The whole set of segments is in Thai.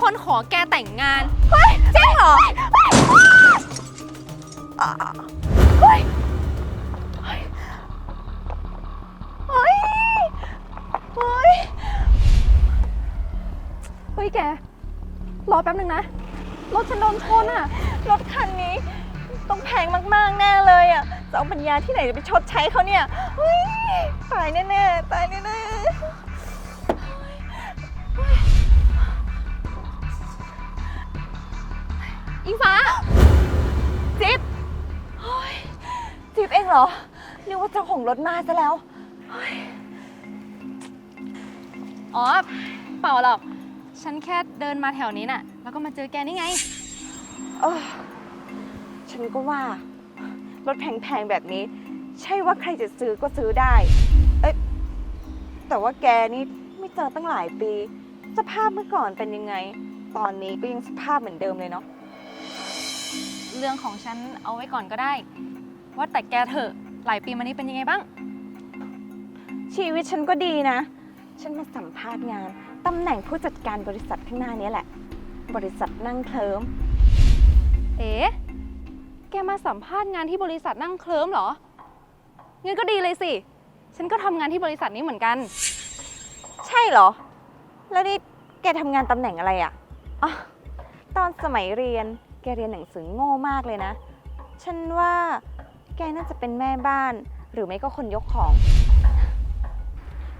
คนขอแกแต่งงาน เฮ้ยจริงเหรอ เฮ้ย เฮ้ย เฮ้ย เฮ้ย เฮ้ยแก รอแป๊บนึงนะ รถฉันโดนชนอะ รถคันนี้ ต้องแพงมากๆแน่เลยอะ จะเอาปัญญาที่ไหนจะไปชดใช้เขาเนี่ย เฮ้ย ตายแน่ๆ ตายแน่ๆ อิงฟ้า จิ๊บเฮ้ยจิ๊บเองเหรอนึกว่าเจ้าของรถมาซะแล้วอ๋อ เปล่าหรอก ฉันแค่เดินมาแถวนี้น่ะ แล้วก็มาเจอแกนี่ไง เออฉันก็ว่า รถแพงๆแบบนี้ ใช่ว่าใครจะซื้อก็ซื้อได้ เอ๊ะแต่ว่าแกนี่ไม่เจอตั้งหลายปี สภาพเมื่อก่อนเป็นยังไง ตอนนี้ก็ยังสภาพเหมือนเดิมเลยเนาะ เรื่องของฉันเอาไว้ก่อนก็ได้ ว่าแต่แกเถอะหลายปีมานี้เป็นยังไงบ้าง ชีวิตฉันก็ดีนะ ฉันมาสัมภาษณ์งานตำแหน่งผู้จัดการบริษัทข้างหน้านี้แหละ บริษัทนั่งเคลิ้มเอ๋แกมาสัมภาษณ์งานที่บริษัทนั่งเคลิ้มเหรองั้นก็ดีเลยสิ ฉันก็ทำงานที่บริษัทนี้เหมือนกัน ใช่เหรอ แล้วนี่แกทำงานตำแหน่งอะไรอะอ๋อตอนสมัยเรียนแกเรียนหนังสือโง่มากเลยนะ ฉันว่าแกน่าจะเป็นแม่บ้าน หรือไม่ก็คนยกของ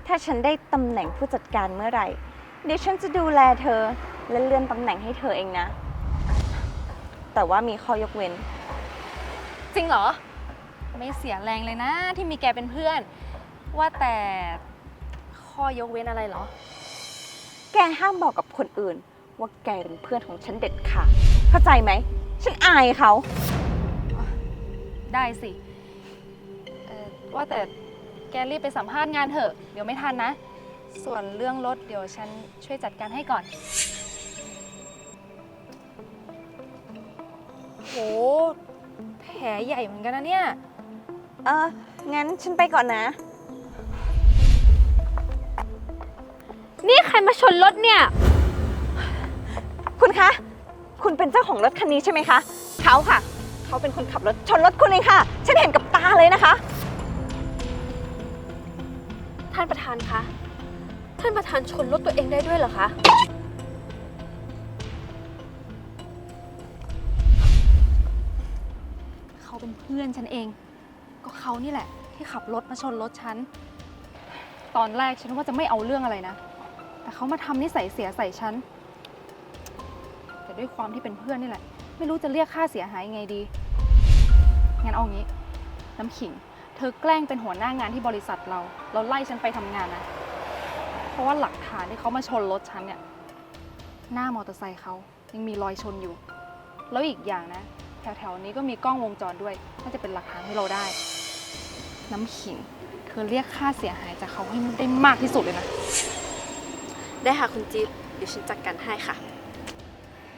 ถ้าฉันได้ตำแหน่งผู้จัดการเมื่อไหร่ เดี๋ยวฉันจะดูแลเธอ และเลื่อนตำแหน่งให้เธอเองนะ แต่ว่ามีข้อยกเว้น จริงเหรอ ไม่เสียแรงเลยนะ ที่มีแกเป็นเพื่อน ว่าแต่ข้อยกเว้นอะไรเหรอ แกห้ามบอกกับคนอื่น ว่าแกเป็นเพื่อนของฉันเด็ดขาด เข้าใจไหม ฉันอายเขา ได้สิเอ่อว่าแต่แกรีบไปสัมภาษณ์งานเถอะ เดี๋ยวไม่ทันนะ ส่วนเรื่องรถเดี๋ยวฉันช่วยจัดการให้ก่อน โห แผลใหญ่เหมือนกันนะเนี่ย เออ งั้นฉันไปก่อนนะ นี่ใครมาชนรถเนี่ย คุณคะ คุณเป็นเจ้าของรถคันนี้ใช่ไหมคะเขาค่ะ เขาเป็นคนขับรถชนรถคุณเองค่ะ ฉันเห็นกับตาเลยนะคะ ท่านประธานคะ ท่านประธานชนรถตัวเองได้ด้วยเหรอคะ เขาเป็นเพื่อนฉันเอง ก็เขานี่แหละ ที่ขับรถมาชนรถฉัน ตอนแรกฉันว่าจะไม่เอาเรื่องอะไรนะ แต่เขามาทำนิสัยเสียใส่ฉันแต่ ด้วยความที่เป็นเพื่อนนี่แหละ ไม่รู้จะเรียกค่าเสียหายยังไงดี งั้นเอางี้ น้ำขิง เธอแกล้งเป็นหัวหน้างานที่บริษัทเรา เราไล่ฉันไปทำงานนะ เพราะว่าหลักฐานที่เขามาชนรถฉันเนี่ย หน้ามอเตอร์ไซค์เขายังมีรอยชนอยู่ แล้วอีกอย่างนะ แถวๆนี้ก็มีกล้องวงจรด้วยน่าจะเป็นหลักฐานให้เราได้ น้ำขิง เธอเรียกค่าเสียหายจากเขาให้ได้มากที่สุดเลยนะ ได้ค่ะคุณจิ๊บเดี๋ยวฉันจัดการให้ค่ะ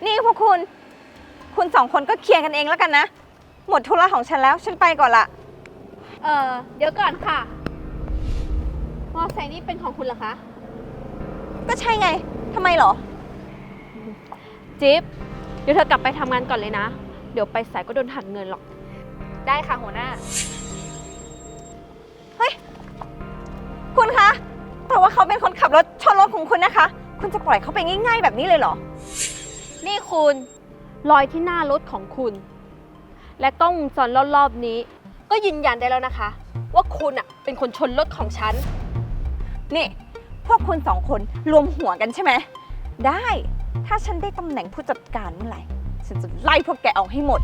นี่พวกคุณ คุณสองคนก็เคลียร์กันเองแล้วกันนะ หมดธุระของฉันแล้ว ฉันไปก่อนละ เอ่อเดี๋ยวก่อนค่ะ มอไซค์นี่เป็นของคุณเหรอคะ ก็ใช่ไง ทำไมเหรอ จิ๊บ เดี๋ยวเธอกลับไปทำงานก่อนเลยนะ เดี๋ยวไปสายก็โดนหักเงินหรอก ได้ค่ะหัวหน้า คุณคะ แต่ว่าเขาเป็นคนขับรถชนรถของคุณนะคะ คุณจะปล่อยเขาไปง่าย ๆ แบบนี้เลยเหรอ นี่คุณรอยที่หน้ารถของคุณ และกล้องวงจรรอบๆนี้ ก็ยืนยันได้แล้วนะคะ ว่าคุณอะเป็นคนชนรถของฉัน นี่ พวกคุณสองคนรวมหัวกันใช่ไหม ได้ ถ้าฉันได้ตำแหน่งผู้จัดการเมื่อไหร่ ฉันจะไล่พวกแกเอาให้หมด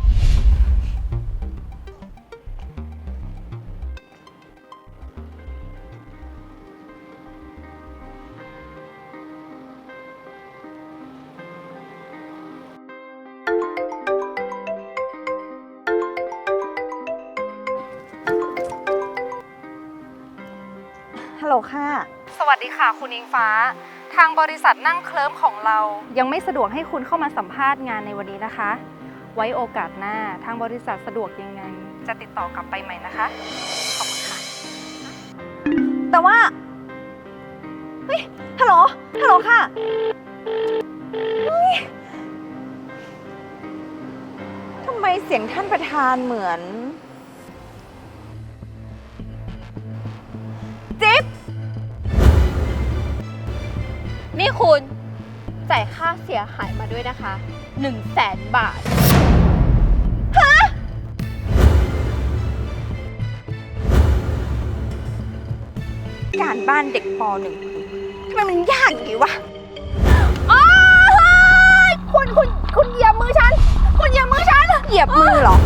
ลค่ะ สวัสดีค่ะ คุณอิงฟ้า ทางบริษัทนั่งเคลิ้มของเรา ยังไม่สะดวกให้คุณเข้ามาสัมภาษณ์งานในวันนี้นะคะ ไว้โอกาสหน้าทางบริษัทสะดวกยังไง จะติดต่อกลับไปใหม่นะคะ ขอบคุณค่ะ แต่ว่า เฮ้ย ฮัลโหล ฮัลโหลค่ะทำไมเสียงท่านประธานเหมือน นี่คุณจ่ายค่าเสียหายมาด้วยนะคะ1 0 0 0 0แสนบาทการบ้านเด็กปหนึ่งทำไมมันยากอย่างนี้วะอ้าวคุณคุณคุณเหยียบมือฉัน คุณเหยียบมือฉัน เหยียบมือเหรอ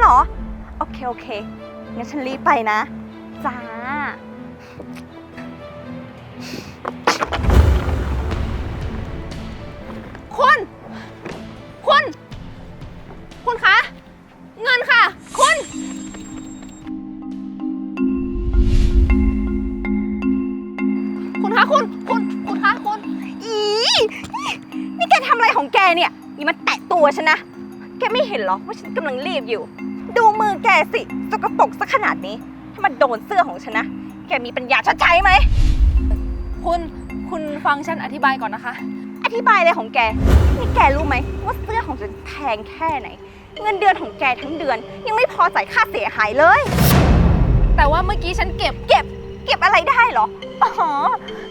เลี้ยงเหรอ โอเค โอเค งั้นฉันรีบไปนะ จ้า คุณ คุณ คุณคะ เงินค่ะ คุณ คุณคะคุณ คุณ คุณคะคุณ อี นี่แกทำอะไรของแกเนี่ยอย่ามาแตะตัวฉันนะ ไม่เห็นเหรอว่าฉันกำลังรีบอยู่ ดูมือแกสิสกปรกซะขนาดนี้ ถ้ามาโดนเสื้อของฉันนะ แกมีปัญญาชดใช้ไหม คุณคุณฟังฉันอธิบายก่อนนะคะ อธิบายอะไรของแก นี่แกรู้ไหมว่าเสื้อของฉันแพงแค่ไหน เงินเดือนของแกทั้งเดือน ยังไม่พอจ่ายค่าเสียหายเลย แต่ว่าเมื่อกี้ฉันเก็บ เก็บ เก็บอะไรได้เหรอ อ๋อ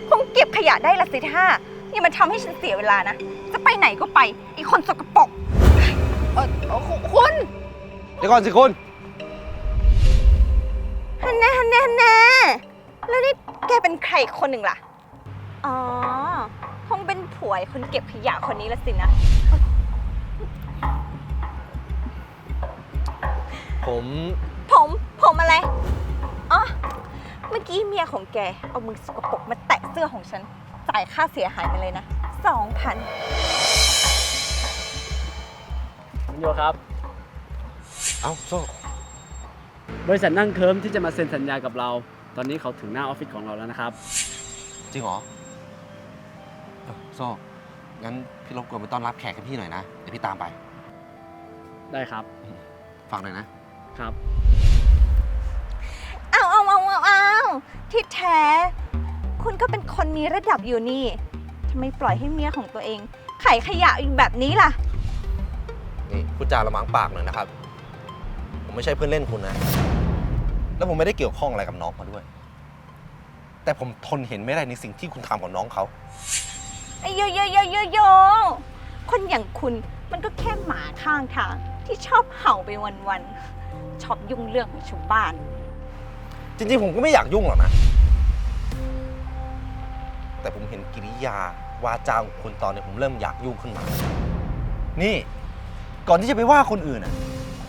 คงเก็บขยะได้ละสิท่าอย่ามาทำให้ฉันเสียเวลานะ จะไปไหนก็ไปไอ้คนสกปรกเออเอ่อคุณคุณ เดี๋ยวก่อนสิคุณ ฮันแน่ฮันแน่ฮันแน่แล้วนี่แกเป็นใครคนหนึ่งล่ะ อ๋อ คงเป็นผัวไอ้คนเก็บขยะคนนี้ละสินะ ผมผม ผมอะไร อ๋อ เมื่อกี้เมียของแก เอามือสกปรกมาแตะเสื้อของฉัน จ่ายค่าเสียหายไปเลยนะสองพันคุณ โยครับ เอ้าโซ่บริษัทนั่งเคิร์มที่จะมาเซ็นสัญญากับเรา ตอนนี้เขาถึงหน้าออฟฟิศของเราแล้วนะครับ จริงเหรอเอ้าโซ่งั้นพี่รบกวนไปต้อนรับแขกให้พี่หน่อยนะเดี๋ยวพี่ตามไปได้ครับฝากหน่อยนะครับ เอาเอาเอาเอาเอาที่แท้ คุณก็เป็นคนมีระดับอยู่นี่ทำไมปล่อยให้เมียของตัวเองไขขยะอยู่แบบนี้ล่ะ นี่พูดจาระมังปากหน่อยนะครับ ผมไม่ใช่เพื่อนเล่นคุณนะ แล้วผมไม่ได้เกี่ยวข้องอะไรกับน้องเขาด้วย แต่ผมทนเห็นไม่ได้ในสิ่งที่คุณทำกับน้องเขาไอ้โยโยโยโยโยคนอย่างคุณมันก็แค่หมาข้างทาง ที่ชอบเห่าไปวันๆชอบยุ่งเรื่องของชาวบ้าน จริงๆ ผมก็ไม่อยากยุ่งหรอกนะ แต่ผมเห็นกิริยาวาจาของคุณตอนนี้ผมเริ่มอยากยุ่งขึ้นมา นี่ ก่อนที่จะไปว่าคนอื่นอะ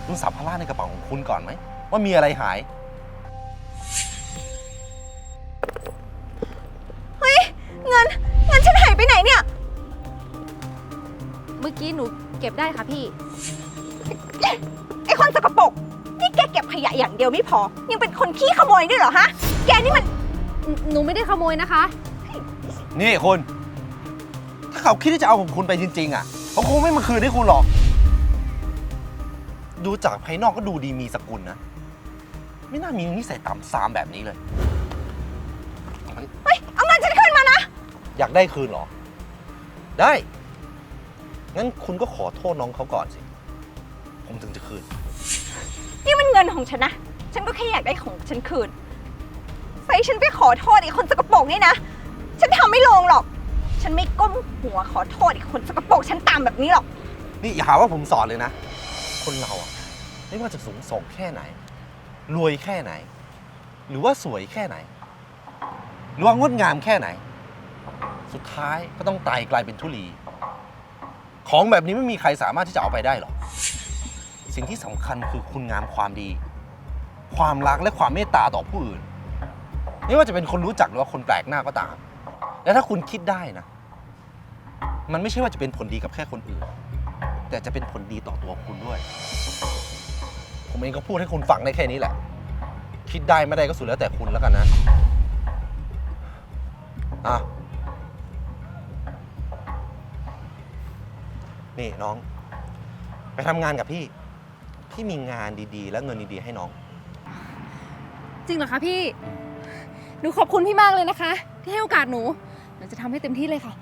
ดูสัมภาระในกระเป๋าของคุณก่อนไหม ว่ามีอะไรหาย เฮ้ย เงิน เงินฉันหายไปไหนเนี่ย เมื่อกี้หนูเก็บได้ค่ะพี่ ไอ้คนสกปรกนี่แกเก็บขยะอย่างเดียวไม่พอ ยังเป็นคนขี้ขโมยด้วยเหรอฮะ แกนี่มัน หนูไม่ได้ขโมยนะคะ นี่คุณ ถ้าเขาคิดที่จะเอาของคุณไปจริงๆอะเขาคงไม่มาคืนให้คุณหรอก ดูจากภายนอกก็ดูดีมีสกุลนะ ไม่น่ามีนิสัยต่ำซามแบบนี้เลย เฮ้ย เอาเงินฉันขึ้นมานะ อยากได้คืนเหรอ ได้ งั้นคุณก็ขอโทษน้องเขาก่อนสิ ผมถึงจะคืน นี่มันเงินของฉันนะ ฉันก็แค่อยากได้ของฉันคืนไฟฉันไปขอโทษไอ้คนสกปรกนี่นะ ฉันทำไม่ลงหรอก ฉันไม่ก้มหัวขอโทษไอ้คนสกปรกฉันตามแบบนี้หรอก นี่อย่าหาว่าผมสอนเลยนะ คนเราอะไม่ว่าจะสูงส่งแค่ไหน รวยแค่ไหน หรือว่าสวยแค่ไหน หรือว่างดงามแค่ไหน สุดท้ายก็ต้องตายกลายเป็นทุลี ของแบบนี้ไม่มีใครสามารถที่จะเอาไปได้หรอกสิ่งที่สำคัญคือคุณงามความดี ความรักและความเมตตาต่อผู้อื่น ไม่ว่าจะเป็นคนรู้จักหรือว่าคนแปลกหน้าก็ตาม และถ้าคุณคิดได้นะ มันไม่ใช่ว่าจะเป็นผลดีกับแค่คนอื่น แต่จะเป็นผลดีต่อตัวคุณด้วย ผมเองก็พูดให้คุณฟังได้แค่นี้แหละ คิดได้ไม่ได้ก็สุดแล้วแต่คุณแล้วกันนะ อะ นี่น้อง ไปทำงานกับพี่ พี่มีงานดีๆ และเงินดีๆ ให้น้อง จริงเหรอคะพี่ หนูขอบคุณพี่มากเลยนะคะ ที่ให้โอกาสหนู หนูจะทำให้เต็มที่เลยค่ะ